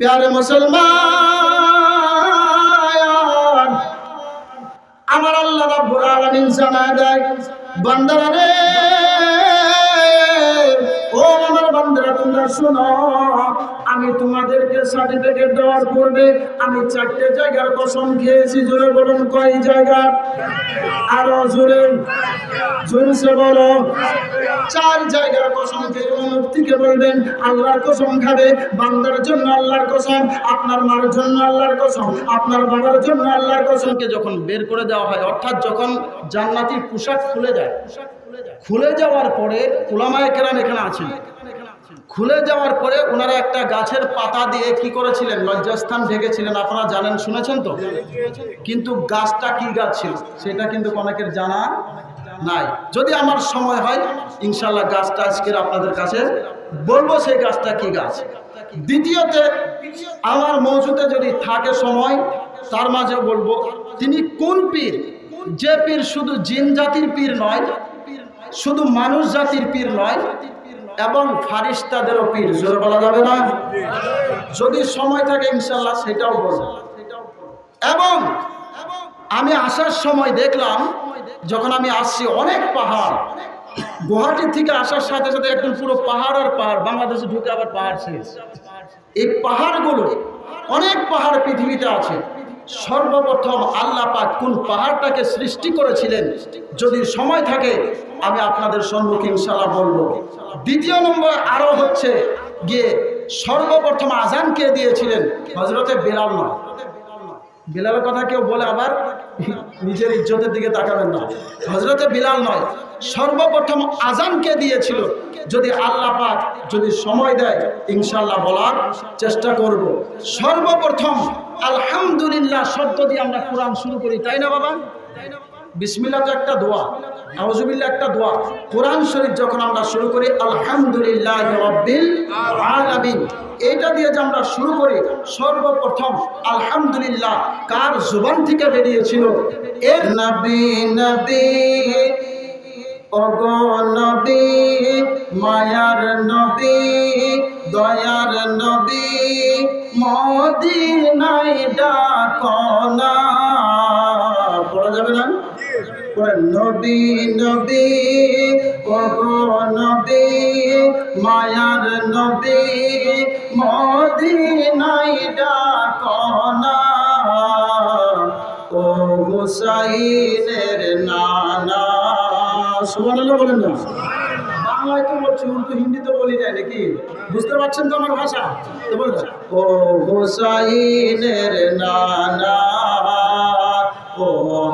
প্যারে মুসলমান, আমার আল্লাহ রাব্বুল আলামিন জানায় দেয়, বান্দারা রে, ও আমার বান্দারা, তোমরা শোনো। আমি তোমাদেরকে সার্টিফিকেট দেওয়ার পূর্বে আমি চারটে জায়গার কসম খেয়েছি, জোরে বলুন কয় জায়গা? আরও জোরে, জোরসে বলো। চার জায়গার কসম খেয়ে মুক্তিকে বলবেন, আল্লাহর কসম খাবে, বান্দার জন্য আল্লাহর কসম, আপনার মার জন্য আল্লাহর কসম, আপনার বাবার জন্য আল্লাহর কসমকে যখন বের করে দেওয়া হয়, অর্থাৎ যখন জান্নাতি পোশাক খুলে যায়, খুলে যাওয়ার পরে ওলামায়ে কেরাম এখানে আছেন। খুলে যাওয়ার পরে ওনারা একটা গাছের পাতা দিয়ে কি করেছিলেন? লজ্জাস্থান ঢেকেছিলেন আপনারা জানেন, শুনেছেন তো? কিন্তু গাছটা কি গাছ ছিল? সেটা কিন্তু অনেকের জানা নাই। যদি আমার সময় হয় ইনশাল্লাহ গাছটা আজকের আপনাদের কাছে বলব সেই গাছটা কি গাছ। দ্বিতীয়তে, আমার মৌজুদে যদি থাকে সময়, তার মাঝে বলব, তিনি কোন পীর? যে পীর শুধু জিন জাতির পীর নয়, শুধু মানুষ জাতির পীর নয় এবং ফারিস্তাদেরও পীর, জোর বলা যাবে না? যদি সময় থাকে, ইনশাল্লাহ সেটাও বলব। এবং আমি আসার সময় দেখলাম, যখন আমি আসছি, অনেক পাহাড়। গুয়াহাটি থেকে আসার সাথে সাথে একদম পুরো পাহাড় আর পাহাড়, বাংলাদেশে ঢুকে আবার পাহাড় শেষ এই পাহাড়গুলো, অনেক পাহাড় পৃথিবীতে আছে। সর্বপ্রথম আল্লাহ পাক কোন পাহাড়টাকে সৃষ্টি করেছিলেন? যদি সময় থাকে, আমি আপনাদের সম্মুখে ইনশাল্লাহ বলব। দ্বিতীয় নম্বর আরও হচ্ছে গিয়ে সর্বপ্রথম আজান কে দিয়েছিলেন? হজরতে বেলাল নয়। বিলালের কথা কেউ বলে আবার নিজের ইজ্জতের দিকে তাকাবেন না। হজরতে বিলাল নয়, সর্বপ্রথম আজান কে দিয়েছিল, যদি আল্লাহ পাক যদি সময় দেয় ইনশাল্লাহ বলার চেষ্টা করব। সর্বপ্রথম আলহামদুলিল্লাহ শব্দ দিয়ে আমরা কোরআন শুরু করি, তাই না বাবা? বিসমিল্লাহ তো একটা দোয়া আউজুবিল্লাহ একটা দোয়া। কোরআন শরীফ যখন আমরা শুরু করি, আলহামদুলিল্লাহ এইটা দিয়ে যে আমরা শুরু করি, সর্বপ্রথম আলহামদুলিল্লাহ কার জুবান থেকে বেরিয়েছিল? এর নবী নবী নবী, মায়ার নবী, দয়ার নবী, মদিনায় ডাকনা পড়া যাবে না? নবী নবী ওগো নবী, মায়ার নবী, মদিনায় ডাকনা ও হুসাইনের নানা। সুবহানাল্লাহ বলেন না। বাংলায় তো বলছি, উর্দু হিন্দিতে বলি যায় নাকি? বুঝতে পারছেন তো আমার ভাষা? তো বলছেন ও হুসাইনের নানা।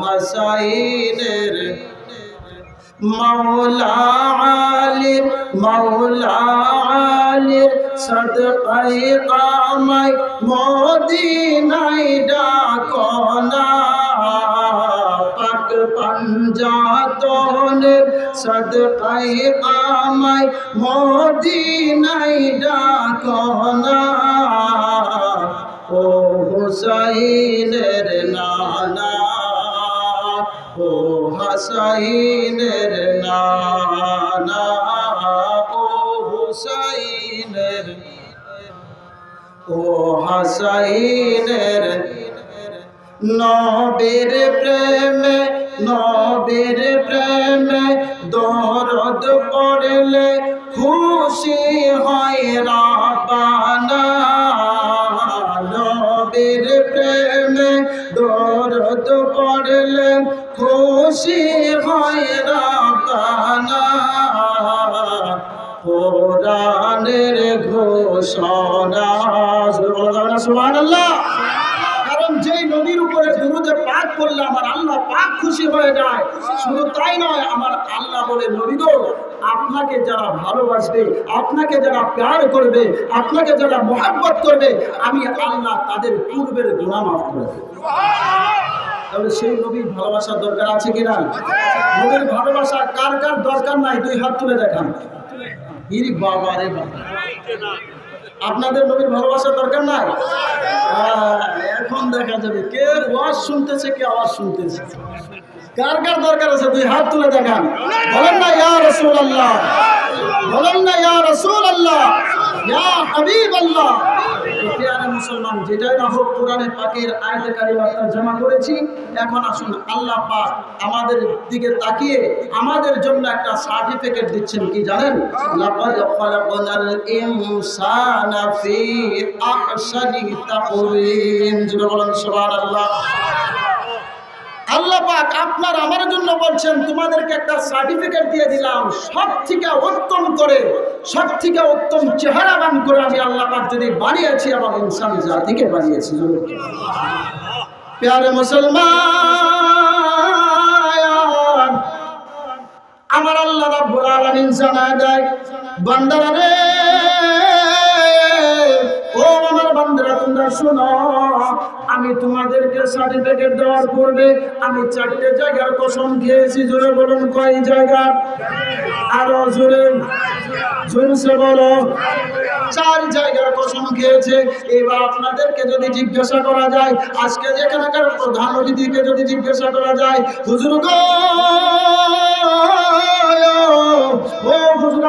হাসাইনের মৌলা আলীর মৌলা আলীর সদকাই কামাই মদিনাই ডাকনা। পাক পাঞ্জাতনের সদকাই কামাই মদিনাই ডাকনা। ও হুসাইনের হাসাইনের নানা ও হুসাইনের ও হাসাইনের নবীর প্রেমে নবীর প্রেমে দরদ পড়লে খুশি হয় রাবানা খুশি হয় ঘোষণা। কারণ যেই উপরে পাক করলে আমার আল্লাহ পাক খুশি হয়ে যায়, শুধু তাই নয়, আমার বলে আপনাকে যারা ভালোবাসবে, আপনাকে যারা প্যার করবে, আপনাকে যারা মোহাব্বত করবে, আমি আল্লাহ তাদের পূর্বের গুণা মাফ করে দেব। তাহলে সেই নবীর ভালোবাসার দরকার আছে কিনা? নবীর ভালোবাসা কার কার দরকার নাই? দুই হাত তুলে দেখান। আপনাদের নবীর ভালোবাসার দরকার নাই? এখন দেখা যাবে কে ওয়াজ শুনতেছে, কে আওয়াজ শুনতেছে। কার কার দরকার আছে? দুই হাত তুলে দেখান। বলেন না, ইয়া রসুল আল্লাহ বলেন না, ইয়া রসুল আল্লাহ ইয়া হাবিব আল্লাহ মুসলমান যেটাই না হোক কোরআনে পাকের আয়তে কারিমাত্রা জমা করেছি, এখন আসুন আল্লাহ পাক আমাদের দিকে তাকিয়ে আমাদের জন্য একটা সার্টিফিকেট দিচ্ছেন, কি জানেন? ইনসানা আল্লাহ পাক আপনার আমার জন্য বলছেন, তোমাদেরকে একটা সার্টিফিকেট দিয়ে দিলাম সব থেকে উত্তম করে, সব থেকে উত্তম চেহারাবান করে আমি আল্লাহ পাক যদি বানিয়েছি আমার ইনসান জাতিকে বানিয়েছি? প্যারে মুসলমান, আমার আল্লাহ রাব্বুল আলামিন জানায় দেয়, বান্দারা রে তোমরা শোনো, আমি তোমাদেরকে সার্টিফিকেট দেওয়ার পূর্বে আমি চারটে জায়গার কসম খেয়েছি জোরে বলুন কয় জায়গা? আরও জোরে, জোরসে বলো। চার জায়গার কসম খেয়েছে, এবার আপনাদেরকে যদি জিজ্ঞাসা করা যায়, আজকে যেখানকার প্রধান অতিথিকে যদি জিজ্ঞাসা করা যায়, হুজুর গো! ও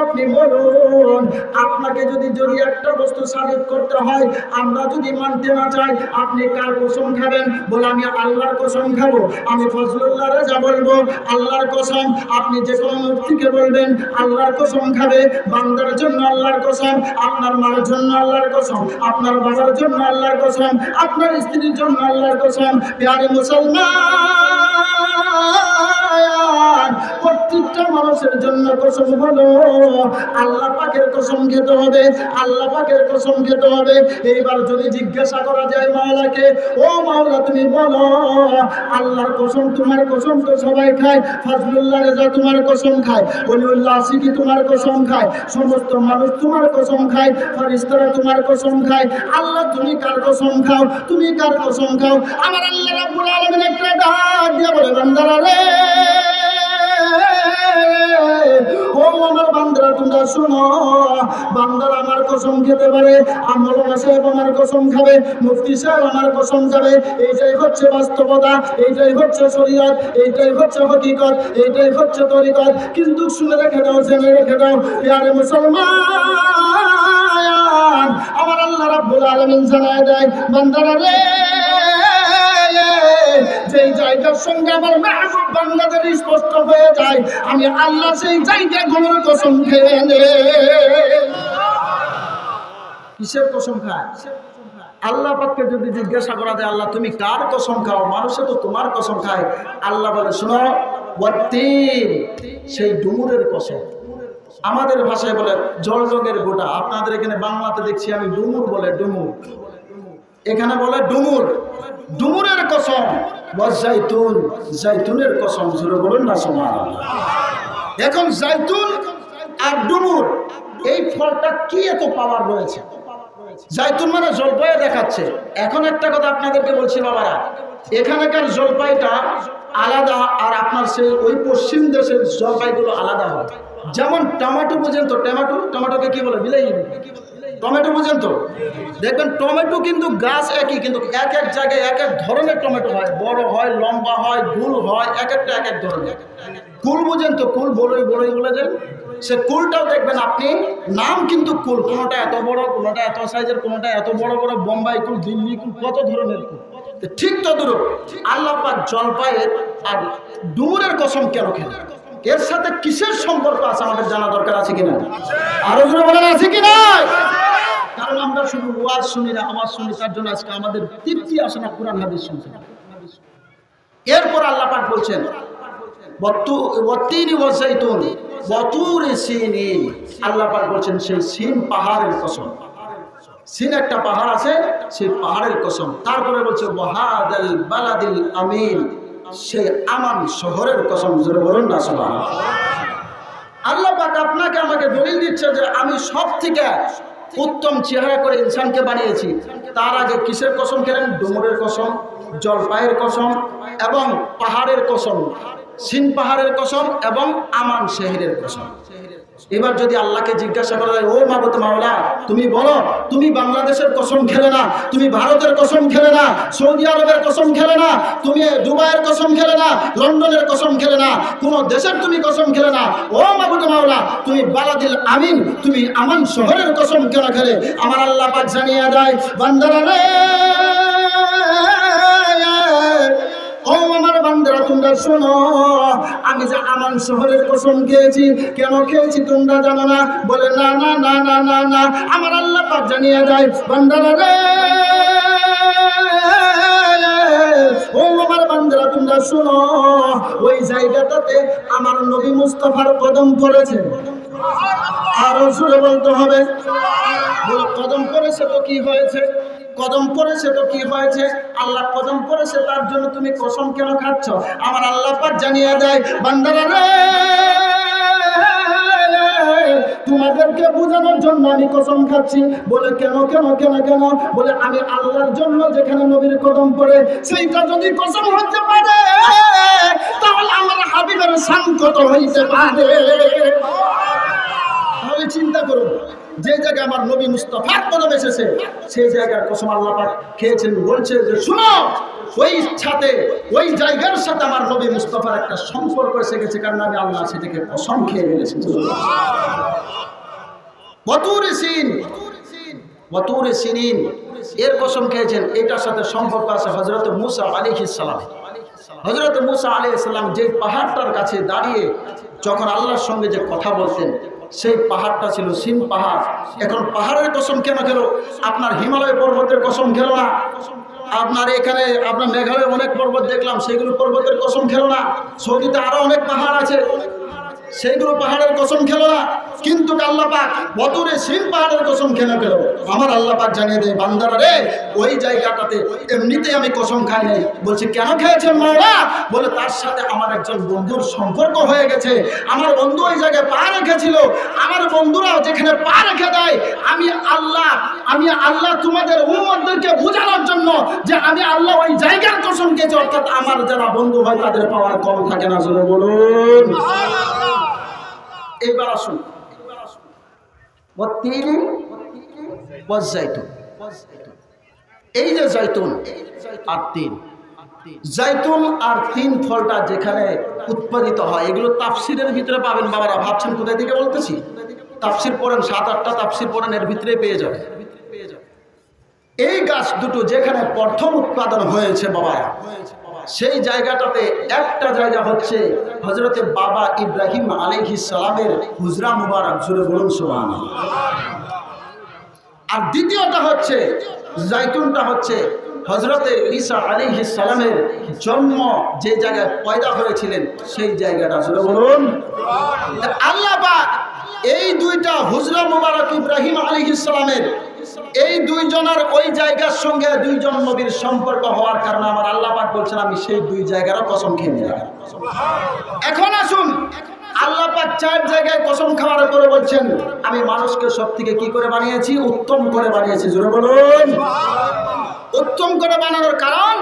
আপনি বলুন, আপনাকে যদি যদি একটা বস্তু সাবিত করতে হয়, আমরা যদি মানতে না চাই, আপনি কার কসম খাবেন? বলে, আমি আল্লাহর কসম খাব। আমি ফজলুল্লাহ রাজা বলব, আল্লাহর কসম। আপনি যে কোনো মুক্তিকে বলবেন, আল্লাহর কসম খাবে। বান্দার জন্য আল্লাহর কসম, আপনার মার জন্য আল্লাহর কসম, আপনার বাবার জন্য আল্লাহর কসম, আপনার স্ত্রীর জন্য আল্লাহর কসম। প্যারে মুসলমান প্রত্যেকটা মানুষের জন্য আল্লাহ পাকের কসম হবে, আল্লাহ পাকের কসম হবে। যদি জিজ্ঞাসা করা যায় ও তুমি বলো তোমার কসম সবাই খায়, ফাজলুল্লাহ তোমার কসম খায়, অলিউল্লাহ তোমার কসম খায়, সমস্ত মানুষ তোমার কসম খায় ফরিস্তারা তোমার কসম খায়, আল্লাহ তুমি কার কসম খাও, তুমি কার কসম খাও? আমার আল্লাহ একটা বলে বান্দারা রে। ও আমার বান্দারা, তোমরা শোনো। বান্দারা আমার কসম খেতে পারে আমলনা সাহেব আমার কসম খাবে, মুফতি সাহেব আমার কসম খাবে। এইটাই হচ্ছে বাস্তবতা, এইটাই হচ্ছে শরীয়ত, এইটাই হচ্ছে হকিকত, এইটাই হচ্ছে তরিকত কিন্তু শুনে রেখে দাও, জেনে রেখে দাও ইয়ারে মুসলমান, আমার আল্লাহ রাব্বুল আলামিন জানায় দেয়, বান্দারা রে। যেই জায়গার সঙ্গে আমার মাহবুব বান্দাদের স্পষ্ট হয়ে যায়। আমি আল্লাহ সেই জায়গাগুলোর কসম খেয়ে কিসের কসম খায়? আল্লাহ যদি জিজ্ঞাসা করা যায়, আল্লাহ, তুমি কার কসম খাও? মানুষে তো তোমার কসম খায়। আল্লাহ বলে, শোনো সেই ডুমুরের কসম। আমাদের ভাষায় বলে জল রঙের গোটা। আপনাদের এখানে বাংলাতে দেখছি আমি ডুমুর বলে ডুমুর। এখানে বলে ডুমুর। ডুমুরের কসম জাইতুন, জাইতুনের কসম, জোরে বলুন না সমান এখন জাইতুন আর ডুমুর এই ফলটা কি এত পাওয়ার রয়েছে? জাইতুন মানে জলপাই দেখাচ্ছে। এখন একটা কথা আপনাদেরকে বলছি বাবারা, এখানকার জলপাইটা আলাদা আর আপনার সেই ওই পশ্চিম দেশের জলপাইগুলো আলাদা হয়। যেমন টমেটো পর্যন্ত, টমেটো, টমেটোকে কি বলে? বিলাই। টমেটো বুঝেন তো? দেখবেন টমেটো কিন্তু গাছ একই, কিন্তু এক এক জায়গায় এক এক ধরনের টমেটো হয়। বড় হয়, লম্বা হয়, গুল হয়, এক একটা এক এক ধরনের। কুল বুঝেন তো? কুল বড়ই বড়ই বলে যান সে কুলটাও দেখবেন আপনি, নাম কিন্তু কুল। কোনোটা এত বড়, কোনোটা এত সাইজের, কোনোটা এত বড় বড়, বোম্বাই কুল দিল্লি কুল, কত ধরনের কুল। ঠিক তদুরূপ আল্লাহ পাক জলপাইয়ের আর ডুমুরের কসম কেন খেলেন? এর সাথে কিসের সম্পর্ক আছে আমাদের জানা দরকার আছে কিনা? আরও বলেন, আছে কিনা কারণ আমরা শুধু ওয়াজ শুনি না আওয়াজ শুনি, তার জন্য আজকে আমাদের তৃপ্তি আসে না, কোরআন, হাদিস শুনতে। এরপর আল্লাহ পাক বলছেন আল্লাহ পাক বলছেন, সেই পাহাড়ের কসম। একটা পাহাড় আছে, সেই পাহাড়ের কসম। তারপরে শহরের আপনাকে আমাকে দলিল দিচ্ছে যে আমি সব থেকে উত্তম চেহারা করে ইনসানকে বানিয়েছি। তার আগে কিসের কসম খেলেন ডুমুরের কসম, জলপাইয়ের কসম এবং পাহাড়ের কসম। সিন পাহাড়ের কসম এবং আমান শেহরের কসম। এবার যদি আল্লাহকে জিজ্ঞাসা করা যায় ও মাবত মাওলা, তুমি বলো, তুমি বাংলাদেশের কসম খেলে না, তুমি ভারতের কসম খেলে না, সৌদি আরবের কসম খেলে না, তুমি দুবাইয়ের কসম খেলে না, লন্ডনের কসম খেলে না, কোন দেশের তুমি কসম খেলে না, ও মাবুদ মাওলা, তুমি বালাদিল আমিন, তুমি আমান শহরের কসম কেন খেলে? আমার আল্লাহ পাক জানিয়ে দেয়, বান্দারা রে তোমরা শোনো। আমি যে শহরের খেয়েছি, কেন খেয়েছি বলে, না না না না না না, আমার জানিয়ে বান্দারা রে। ও আমার শোনো, ওই জায়গাটাতে আমার নবী মুস্তাফার কদম পড়েছে। আরও জোরে বলতে হবে কদম পড়েছে তো কি হয়েছে? কদম পড়েছে তো কি হয়েছে? আল্লাহ কদম পড়েছে, তার জন্য তুমি কসম কেন খাচ্ছ? আমার আল্লাহ পাক জানিয়ে দেয়, বান্দারা তোমাদেরকে বোঝানোর জন্য আমি কসম খাচ্ছি। বলে কেন কেন কেন কেন? বলে আমি আল্লাহর জন্য যেখানে নবীর কদম পড়ে, সেইটা যদি কসম হতে পারে, তাহলে আমার হাবিবের সংকট হইতে পারে? তাহলে চিন্তা করুন। যে জায়গায় আমার নবী মুস্তফার কদম এসেছে, সেই জায়গার কসম আল্লাহ খেয়েছেন, বলছে যে, শুনো, ওই সাথে, ওই জায়গার সাথে আমার নবী মুস্তফার একটা সম্পর্ক এসে গেছে, কারণ আমি আল্লাহ সেটাকে কসম খেয়ে ফেলেছি। এর কসম খেয়েছেন, এটার সাথে সম্পর্ক আছে হজরত মুসা আলী ইসালাম হজরত মুসা আলী ইসলাম যে পাহাড়টার কাছে দাঁড়িয়ে যখন আল্লাহর সঙ্গে যে কথা বলতেন সেই পাহাড়টা ছিল সিন পাহাড়। এখন পাহাড়ের কসম কেন খেলো? আপনার হিমালয় পর্বতের কসম খেলো না। আপনার এখানে, আপনার মেঘালয় অনেক পর্বত দেখলাম, সেগুলো পর্বতের কসম খেলো না। সৌদিতে আরও অনেক পাহাড় আছে। সেইগুলো পাহাড়ের কসম খেলো না। কিন্তু আল্লাহ পাক বতরে সিন পাহাড়ের কসম খেলে পেল আমার আল্লাহ পাক জানিয়ে দেয়, বান্দারা রে, ওই জায়গাটাতে এমনিতেই আমি কসম খাই নাই। বলছে, কেন খেয়েছেন মায়েরা? বলে, তার সাথে আমার একজন বন্ধুর সম্পর্ক হয়ে গেছে। আমার বন্ধু ওই জায়গায় পা রেখেছিল। আমার বন্ধুরাও যেখানে পা রেখে দেয়, আমি আল্লাহ আমি আল্লাহ তোমাদের উম্মতদেরকে বোঝানোর জন্য যে আমি আল্লাহ ওই জায়গার কসম খেয়েছি। অর্থাৎ আমার যারা বন্ধু হয়, তাদের পাওয়ার কম থাকে না বলুন। এবার আসুন। এই যে জাইতুন আর তিন। জাইতুন আর তিন ফলটা যেখানে উৎপাদিত হয়, এগুলো তাফসিরের ভিতরে পাবেন বাবারা। ভাবছেন কোথায় থেকে বলতেছি? তাফসির পড়েন, সাত আটটা তাফসির পড়েন, এর ভিতরে পেয়ে যাবে এই গাছ দুটো যেখানে প্রথম উৎপাদন হয়েছে বাবা, সেই জায়গাটাতে একটা জায়গা হচ্ছে হজরতে বাবা ইব্রাহিম আলিহি সালামের হুজরা মুবারক জুড়ে বলুন সোহান আর দ্বিতীয়টা হচ্ছে, জাইতুনটা হচ্ছে হজরতে ঈসা আলিহি সালামের জন্ম যে জায়গায় পয়দা হয়েছিলেন, সেই জায়গাটা জুড়ে বলুন। আল্লাহ এই দুইটা হুজরা মুবারক ইব্রাহিম আলিহিস সালামের এই দুইজনের ওই জায়গার সঙ্গে দুইজন নবীর সম্পর্ক হওয়ার কারণে আমার আল্লাহ পাক বলছেন, আমি সেই দুই জায়গারও কসম খেয়ে নিলাম। এখন আসুন, আল্লাহ পাক চার জায়গায় কসম খাওয়ার পরে বলছেন, আমি মানুষকে সব থেকে কি করে বানিয়েছি? উত্তম করে বানিয়েছি। জোরে বলুন। উত্তম করে বানানোর কারণ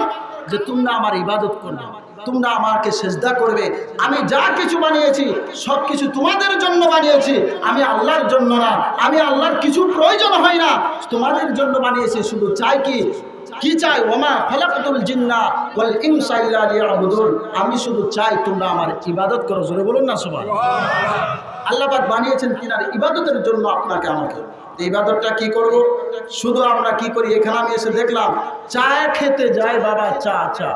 যে তোমরা আমার ইবাদত করবে। তোমরা আমাকে সেজদা করবে। আমি যা কিছু বানিয়েছি, সব কিছু তোমাদের জন্য বানিয়েছি। আমি আল্লাহর জন্য না। আমি আল্লাহর কিছু প্রয়োজন হয় না। তোমাদের জন্য বানিয়েছি। শুধু চাই কি? কি চাই? ওমা ফলাকাতুল জিন্না ওয়াল ইনসা আমি শুধু চাই তোমরা আমার ইবাদত করো। জোরে বলুন না সবাই আল্লাহ বানিয়েছেন কিনার ইবাদতের জন্য আপনাকে, আমাকে। ইবাদতটা কি করব? শুধু আমরা কি করি? এখানে আমি এসে দেখলাম, চা খেতে যায় বাবা, চা চা।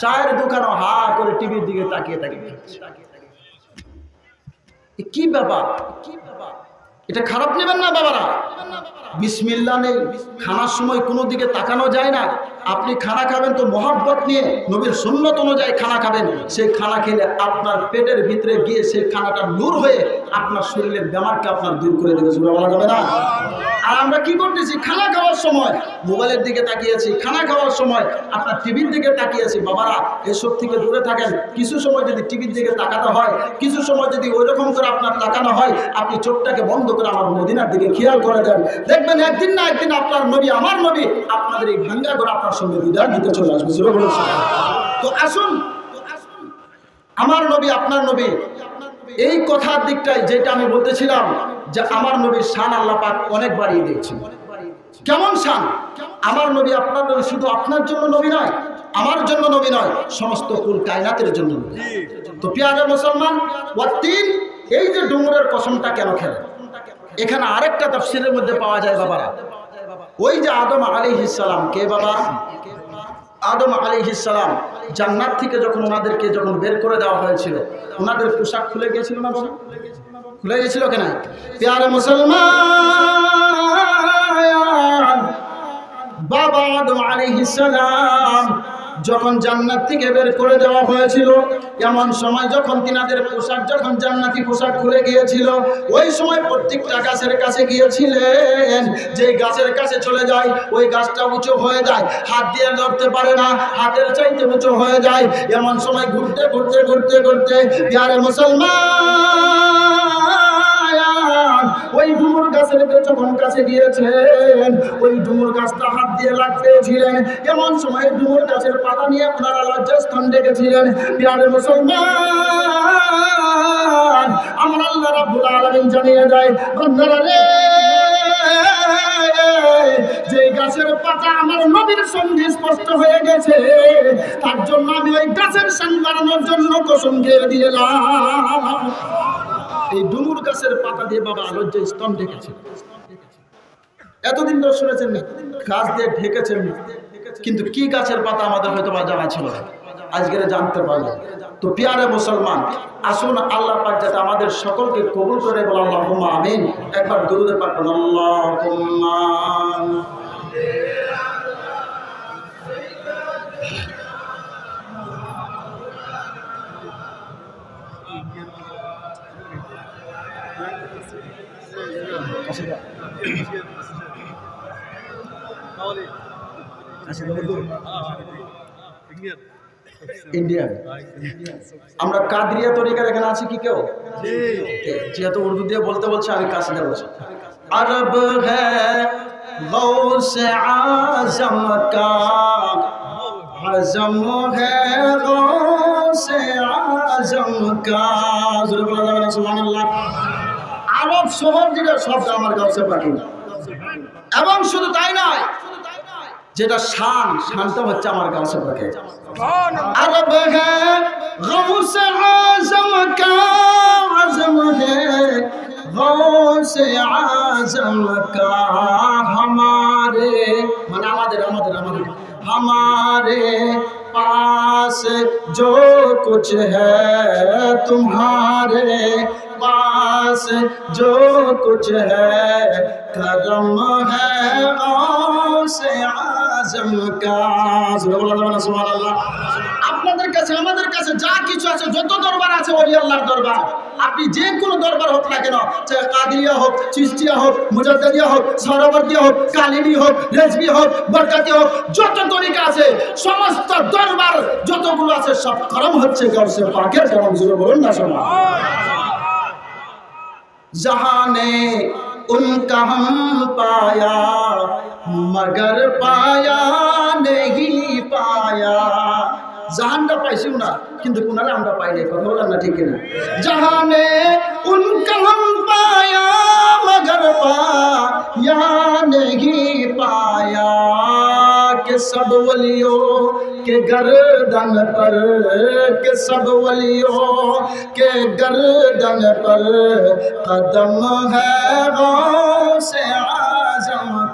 চায়ের দোকানও হা করে টিভির দিকে তাকিয়ে তাকিয়ে। কি ব্যাপার কি ব্যাপার? এটা খারাপ নেবেন না বাবারা। বিসমিল্লা নেই। খানার সময় কোনো দিকে তাকানো যায় না। আপনি খানা খাবেন তো মহাব্বত নিয়ে নবীর সুন্নত অনুযায়ী খানা খাবেন। সেই খানা খেলে আপনার পেটের ভিতরে গিয়ে সেই খানাটা নূর হয়ে আপনার শরীরের বেমারকে আপনার দূর করে দেবে। না? আর আমরা কি করতেছি? খানা খাওয়ার সময়। মোবাইলের দিকে তাকিয়েছি, খানা খাওয়ার সময় আপনার টিভির দিকে তাকিয়েছি। বাবারা, এসব থেকে দূরে থাকেন। কিছু সময় যদি টিভির দিকে তাকাতে হয়, কিছু সময় যদি ওই রকম করে আপনার তাকানো হয়, আপনি চোখটাকে বন্ধ করে আমার মদিনার দিকে খেয়াল করে দেন। দেখবেন একদিন না একদিন আপনার নবী, আমার নবী আপনাদের এই ভাঙ্গা করে আপনার সঙ্গে বিদায় দিতে চলে আসবে। তো আসুন। আমার নবী, আপনার নবী, এই কথার দিকটাই যেটা আমি বলতেছিলাম যে আমার নবীর শান আল্লাহ পাক অনেক বাড়িয়ে দিয়েছে কেমন শান? আমার নবী আপনার নবী শুধু আপনার জন্য নবী নয়, আমার জন্য নবী নয়, সমস্ত কুল কায়নাতের জন্য। তো পেয়ারা মুসলমান ও তিন এই যে ডুমুরের কসমটা কেন খেলে এখানে আরেকটা তফসিলের মধ্যে পাওয়া যায় বাবারা। ওই যে আদম আলী ইসালাম কে বাবা? আদম আলিহিসাল্লাম জান্নাত থেকে যখন ওনাদেরকে যখন বের করে দেওয়া হয়েছিল, ওনাদের পোশাক খুলে গিয়েছিল না খুলে গেছিল কেন? প্যার মুসলমান বাবা আদম আলিহিসাল্লাম যখন জান্নাত থেকে বের করে দেওয়া হয়েছিল, এমন সময় যখন তিনাদের পোশাক যখন জান্নাতি পোশাক খুলে গিয়েছিল, ওই সময় প্রত্যেকটা গাছের কাছে গিয়েছিলেন। যে গাছের কাছে চলে যায়, ওই গাছটা উঁচু হয়ে যায়, হাত দিয়ে ধরতে পারে না, হাতের চাইতে উঁচু হয়ে যায়। এমন সময় ঘুরতে ঘুরতে ঘুরতে ঘুরতে প্যারে মুসলমান ওই ডুমুর গাছের যখন কাছে গিয়েছেন, ওই ডুমুর গাছটা হাত দিয়ে লাগতেছিলেন। এমন সময় ডুমুর গাছের পাতা নিয়ে আপনারা লজ্জাস্থান ডেকেছিলেন। প্যারে মুসলমান, আমার আল্লাহ রাব্বুল আলামিন জানিয়ে দেয় বন্ধুরা রে যে গাছের পাতা আমার নবীর সঙ্গে স্পষ্ট হয়ে গেছে, তার জন্য আমি ওই গাছের সান বাড়ানোর জন্য কসম খেয়ে দিলাম এই ডুমুর গাছের পাতা দিয়ে বাবা আলোচ্য স্তন ঢেকেছে। এতদিন তো শুনেছেন না, গাছ দিয়ে ঢেকেছেন কিন্তু কি গাছের পাতা আমাদের হয়তো বা জানা ছিল না। আজকের জানতে পারলাম তো পিয়ারে মুসলমান, আসুন আল্লাহ পাক যাতে আমাদের সকলকে কবুল করে বলা আল্লাহ আমিন। একবার দরুদে পাক আল্লাহ আমরা কাদরিয়া তরিকার এখানে আছি কি কেউ? যেহেতু উর্দু দিয়ে বলতে বলছে আমি কাশিদা বলছি। আরব হ্যাঁ আজম কা। আজম হ্যাঁ আজম কা। সুবহানাল্লাহ। সব শহর যেটা সবটা আমার কাছে পাঠিয়ে এবং শুধু তাই নয়, যেটা শান, শানটা হচ্ছে আমার কাছে পাখে আরব হ্যাঁ গৌসে আজম কা মানে আমাদের আমাদের আমাদের পাস पास जो कुछ है करम है गौस आजम का সুবহানাল্লাহ সুবহানাল্লাহ আপনাদের কাছে আমাদের কাছে যা কিছু আছে যত দরবার আছে ওলি আল্লাহর দরবার আপনি যে কোনো দরবার হোক না কেন চাহে কাদিয়া হোক চিস্তিয়া হোক মুজাদ্দিয়া হোক সরবর্দিয়া হোক কালিনী হোক রেজবি হোক বরকাতি হোক যত তরিকা আছে সমস্ত দরবার যতগুলো আছে সব করম হচ্ছে গৌসে পাকের করম জুড়ে বলুন না শোনা جہاں نے ان کا ہم پایا، مگر پایا نہیں پایا۔ جہان دا پائیس انہ کم دا پائے کو لیکن جہان ان کا ہم پایا، مگر پایا یعنی پایا۔ سب ولیوں کے گردن پر کہ سب ولیوں کے گردن پر قدم ہے غاؤں سے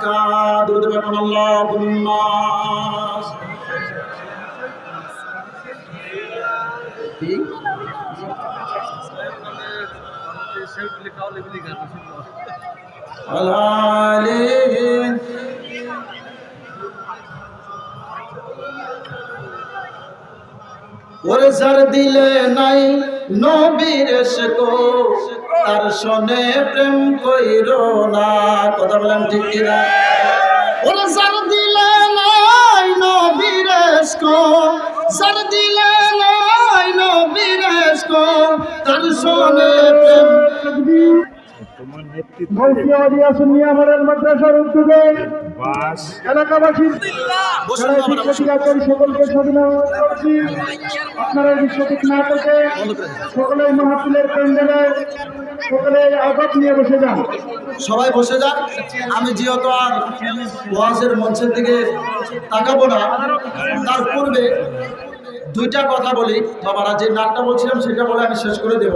کا۔ درد بکم اللہم اللہ علیہ ওরে যার দিলে নাই নবীর কো তার শোনে প্রেম কইর না। কথা বলেন ঠিক কিনা? ওরে যার দিলে নাই নবীর কো যার দিলে নাই নবীর কো তার শোনে প্রেম মাদ্রাসার উদ্যোগে। এলাকাবাসীর বসুন যারা বাবারা, বসুন। শিক্ষার্থী সকলকে স্বাধীনতা করছি আপনারা বিশ্বজিৎ না থেকে সকলে মাহফিলের প্যান্ডেলে সকলে আঘাত নিয়ে বসে যান। সবাই বসে যান। আমি যেহেতু আর ওয়াজের মঞ্চের দিকে তাকাবো না তার পূর্বে দুইটা কথা বলি। বাবারা যে নাটটা বলছিলাম সেটা বলে আমি শেষ করে দেব।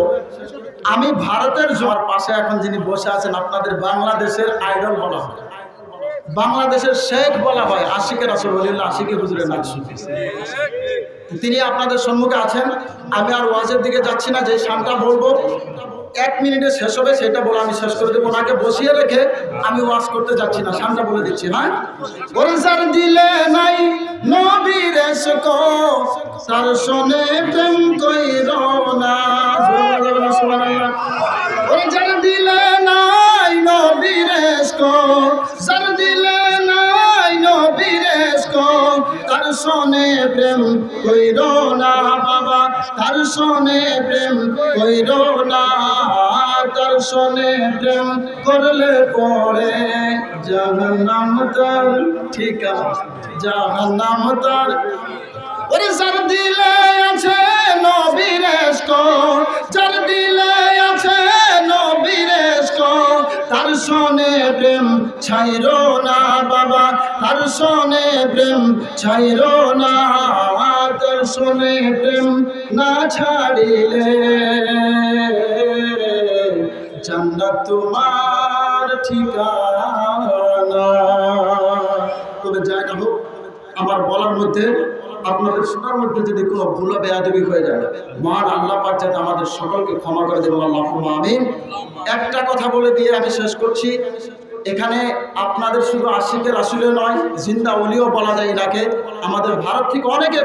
আমি ভারতের জোয়ার পাশে এখন যিনি বসে আছেন, আপনাদের বাংলাদেশের আইডল বলা হয়। বাংলাদেশের শেখ বলা হয়, আশিকে রাসুল বলিল্লা আশিকে হুজুরের নাক তিনি আপনাদের সম্মুখে আছেন। আমি আর ওয়াজের দিকে যাচ্ছি না যে সামটা বলব। এক মিনিটে শেষ হবে, সেটা বলে আমি শেষ করে দেবো। ওনাকে বসিয়ে রেখে আমি ওয়াজ করতে যাচ্ছি না শানটা বলে দিচ্ছি হ্যাঁ? ওরসার দিলে নাই নবীর তার শোনে প্রেম কইর না যার দিলে নাই নবীর যার দিলে নাই নবীর তার শোনে প্রেম কইর না বাবা তার শোনে প্রেম কইর না তার প্রেম করলে পরে জাহান্নাম তার ঠিকানা, জাহান্নাম তার। ওরে প্রেম ছাইর না বাবা, তার সনে প্রেম ছাইর না, তার সনে প্রেম না ছাড়িলে। জান্নাত তোমার ঠিকানা। তবে যাই না হোক, আমার বলার মধ্যে, আপনাদের শোনার মধ্যে যদি কোনো ভুল বেয়াদবি হয়ে যায় মহান আল্লাহ পাক আমাদের সকলকে ক্ষমা করে দেবেন আল্লাহ আমিন। একটা কথা বলে দিয়ে আমি শেষ করছি। এখানে আপনাদের শুধু আশিকের আসলে নয়, জিন্দা অলিও বলা যায় এনাকে। আমাদের ভারত থেকে অনেকে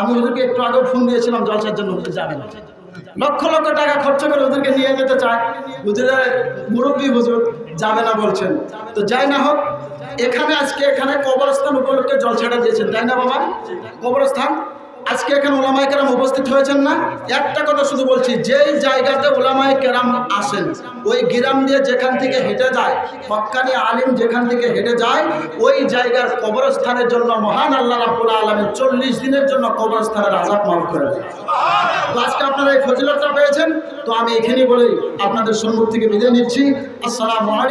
আমি ওদেরকে একটু আগে ফোন দিয়েছিলাম জলসার জন্য যাবেন লক্ষ লক্ষ টাকা খরচ করে ওদেরকে নিয়ে যেতে চায়। হুজুরের মুরব্বী হুজুর যাবে না বলছেন। তো যাই না হোক, এখানে আজকে এখানে কবরস্থান উপলক্ষে জলছাটা দিয়েছেন, তাই না বাবা? কবরস্থান? আজকে এখানে ওলামায় কেরাম উপস্থিত হয়েছেন না? একটা কথা শুধু বলছি, যেই জায়গাতে ওলামায় কেরাম আসেন, ওই গ্রাম দিয়ে যেখান থেকে হেঁটে যায় হক্কানি আলিম যেখান থেকে হেঁটে যায়, ওই জায়গার কবরস্থানের জন্য মহান আল্লাহ রাবুল আলমের চল্লিশ দিনের জন্য কবরস্থানের আজাদ মাফ করে দেয় তো আজকে আপনারা এই ফজিলতটা পেয়েছেন, তো আমি এখানেই বলেই আপনাদের সম্মুখ থেকে বিদায় নিচ্ছি। আসসালামু